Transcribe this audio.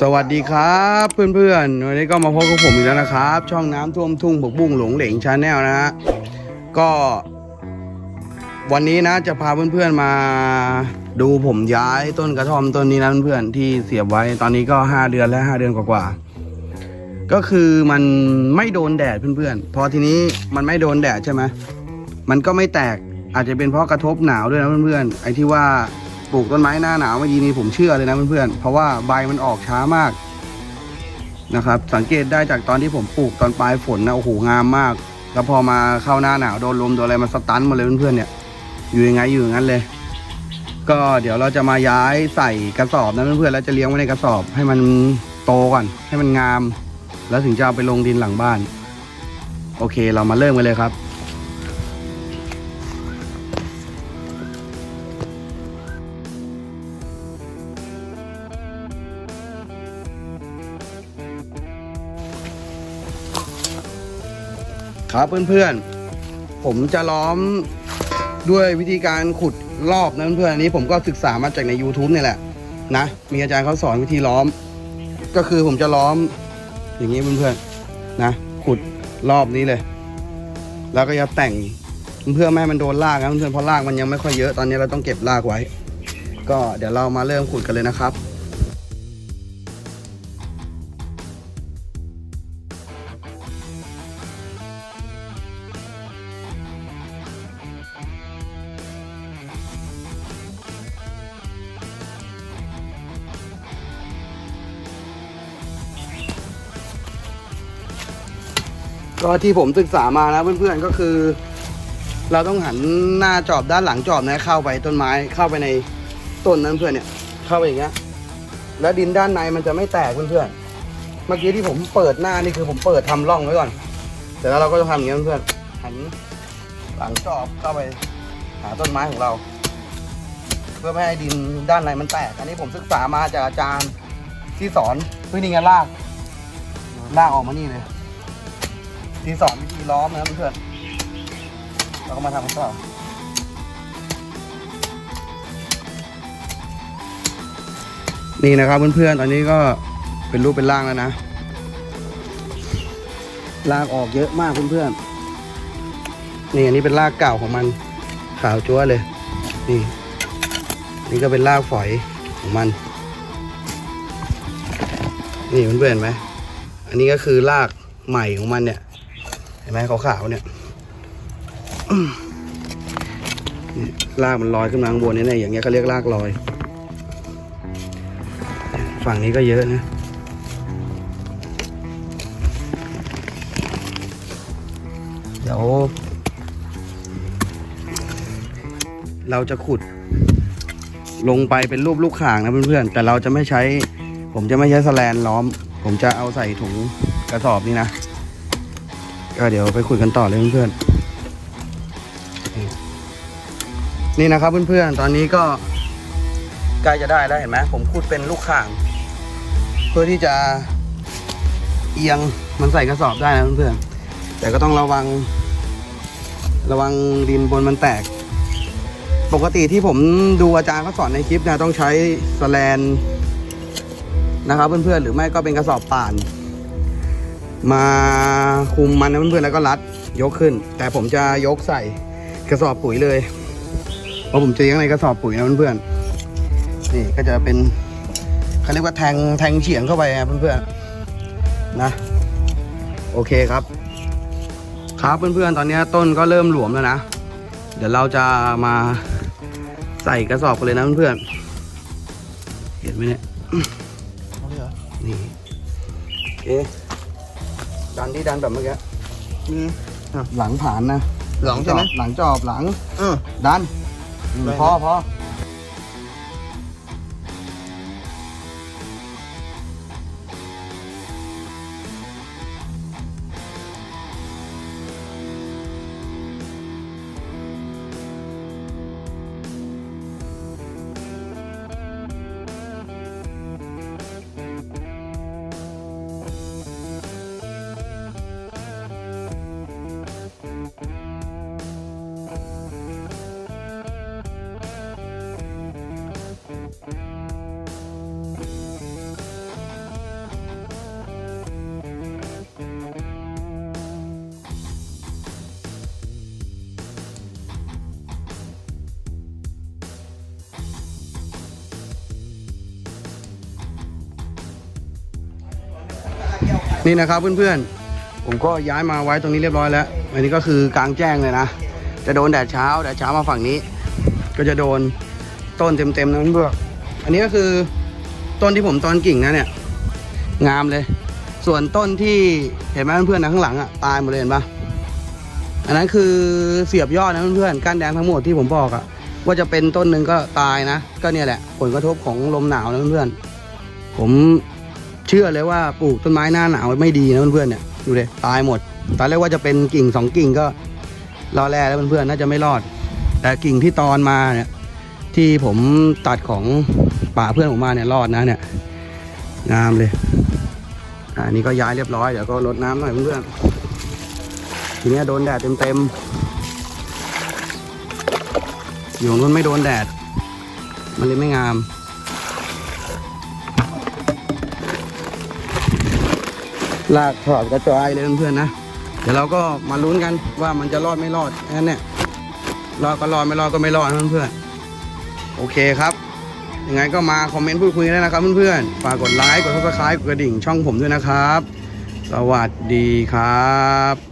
สวัสดีครับเพื่อนๆวันนี้ก็มาพบกับผมอีกแล้วนะครับ ช่องน้ำท่วมทุ่งบกบุ้งหลงเหลงชาแนลนะฮะก็ วันนี้นะจะพาเพื่อนๆมาดูผมย้ายต้นกระท่อมต้นนี้นะเพื่อนๆที่เสียบไว้ตอนนี้ก็ 5 เดือนแล้ว5เดือนกว่าๆก็คือมันไม่โดนแดดเพื่อนๆพอทีนี้มันไม่โดนแดดใช่ไหมมันก็ไม่แตกอาจจะเป็นเพราะกระทบหนาวด้วยนะเพื่อนๆไอ้ที่ว่า ปลูกต้นไม้หน้าหนาวเมื่อกี้นี้ผมเชื่อเลยนะเพื่อนๆเพราะว่าใบมันออกช้ามากนะครับ สังเกตได้จากตอนที่ผมปลูกตอนปลายฝนนะโอ้โหงามมาก แล้วพอมาเข้าหน้าหนาวโดนลมโดนอะไรมาสตันหมดเลยเพื่อนๆเนี่ย อยู่ยังไงอยู่อย่างนั้นเลย ก็เดี๋ยวเราจะมาย้ายใส่กระสอบนะเพื่อนๆแล้วจะเลี้ยงไว้ในกระสอบ ให้มันโตก่อน ให้มันงาม แล้วถึงจะเอาไปลงดินหลังบ้าน โอเค เรามาเริ่มกันเลยครับ ครับเพื่อนๆ ผมจะล้อมด้วยวิธีการขุดรอบนะเพื่อนๆอันนี้ผมก็ศึกษามาจากใน YouTube เนี่ยแหละนะ มีอาจารย์เขาสอนวิธีล้อม ก็คือผมจะล้อมอย่างนี้เพื่อนๆนะ ขุดรอบนี้เลย แล้วก็จะแต่งเพื่อไม่ให้มันโดนรากนะเพื่อนๆเพราะรากมันยังไม่ค่อยเยอะตอนนี้เราต้องเก็บรากไว้ ก็เดี๋ยวเรามาเริ่มขุดกันเลยนะครับ ก็ที่ผมศึกษามานะเพื่อนๆก็คือ เราต้องหันหน้าจอบด้านหลังจอบนะเข้าไปต้นไม้เข้าไปในต้นนั้นเพื่อนเนี่ย เข้าไปอย่างเงี้ยแล้วดินด้านในมันจะไม่แตกเพื่อนๆเมื่อกี้ที่ผมเปิดหน้านี่คือผมเปิดทำร่องไว้ก่อนแต่แล้วเราก็จะทำอย่างเงี้ยเพื่อนๆหันหลังจอบเข้าไปหาต้นไม้ของเรา เพื่อไม่ให้ดินด้านในมันแตก อันนี้ผมศึกษามาจากอาจารย์ที่สอนเพื่อนี่ไงลากลากออกมานี่เลย ที่สอนวิธีล้อมนะเพื่อนเราก็มาทำกันต่อนี่นะครับเพื่อนๆ ตอนนี้ก็เป็นรูปเป็นร่างแล้วนะรากออกเยอะมากเพื่อนๆ นี่อันนี้เป็นรากเก่าของมันขาวจั๊วเลย นี่ นี่ก็เป็นรากฝอยของมัน นี่เพื่อนๆเห็นไหม อันนี้ก็คือรากใหม่ของมันเนี่ย ห็นไหมขาวๆเนี่ยอืมนี่รากมันลอยขึ้นมาข้างบนนี่นี่ยอย่างเงี้ยเขาเรียกรากลอย ฝั่งนี้ก็เยอะนะเดี๋ยว เราจะขุด ลงไปเป็นรูปลูกข่างนะเพื่อนๆแต่เราจะไม่ใช้ ผมจะไม่ใช้สแลนล้อม ผมจะเอาใส่ถุงกระสอบนี่นะ ก็เดี๋ยวไปคุยกันต่อเลยเพื่อนๆนี่นะครับเพื่อนๆตอนนี้ก็ใกล้จะได้แล้วเห็นไหมผมขุดเป็นลูกข่าง เพื่อที่จะเอียงมันใส่กระสอบได้นะเพื่อนๆแต่ก็ต้องระวัง ระวังดินบนมันแตก ปกติที่ผมดูอาจารย์เขาสอนในคลิปนะต้องใช้สแลนนะครับเพื่อนๆหรือไม่ก็เป็นกระสอบป่าน มาคุมมันนะเพื่อนๆแล้วก็รัดยกขึ้น แต่ผมจะยกใส่กระสอบปุ๋ยเลยเพราะผมจะเลี้ยงในกระสอบปุ๋ยนะเพื่อนๆนี่ก็จะเป็นเขาเรียกว่าแทงแทงเฉียงเข้าไปนะเพื่อนๆนะโอเคครับ ครับเพื่อนๆตอนนี้ต้นก็เริ่มหลวมแล้วนะ เดี๋ยวเราจะมาใส่กระสอบกันเลยนะเพื่อนๆเห็นไหมเนี่ยนี่โอเค ดันที่ดันแบบเมื่อกี้อืมหลังผานนะหลังใช่ไหม จอบหลังจอบหลัง เออ ดันได้พอพอ นี่นะครับเพื่อนๆ ผมก็ย้ายมาไว้ตรงนี้เรียบร้อยแล้ว อันนี้ก็คือกลางแจ้งเลยนะ จะโดนแดดเช้าแดดเช้ามาฝั่งนี้ ก็จะโดนต้นเต็มๆนะเพื่อนอันนี้ก็คือต้นที่ผมตอนกิ่งนะเนี่ย งามเลย ส่วนต้นที่เห็นไหมเพื่อนๆนะข้างหลังอะตายหมดเลยเห็นปะอันนั้นคือเสียบยอดนะเพื่อนๆก้านแดงทั้งหมดที่ผมบอกอะว่าจะเป็นต้นหนึ่งก็ตายนะ ก็เนี่ยแหละ ผลกระทบของลมหนาวนะเพื่อนๆผม เชื่อเลยว่าปลูกต้นไม้หน้าหนาวไม่ดีนะเพื่อนๆเนี่ยดูเลยตายหมดตอนแรกว่าจะเป็นกิ่งสองกิ่งก็รอแร่แล้วเพื่อนๆน่าจะไม่รอด แต่กิ่งที่ตอนมาเนี่ยที่ผมตัดของป่าเพื่อนผมมาเนี่ยรอดนะเนี่ยงามเลยอ่านี่ก็ย้ายเรียบร้อยเดี๋ยวก็รดน้ำหน่อยเพื่อนๆทีนี้โดนแดดเต็มๆอยู่นู้นไม่โดนแดด มันเลยไม่งาม ลากถอดกระจายเลยเพื่อนๆนะ เดี๋ยวเราก็มาลุ้นกันว่ามันจะรอดไม่รอดแค่นั้นเน่รอดก็รอดไม่รอดก็ไม่รอดเพื่อนๆโอเคครับยังไงก็มาคอมเมนต์พูดคุยได้นะครับเพื่อนๆฝากกดไลค์กดซับสไครต์กดกระดิ่งช่องผมด้วยนะครับ สวัสดีครับ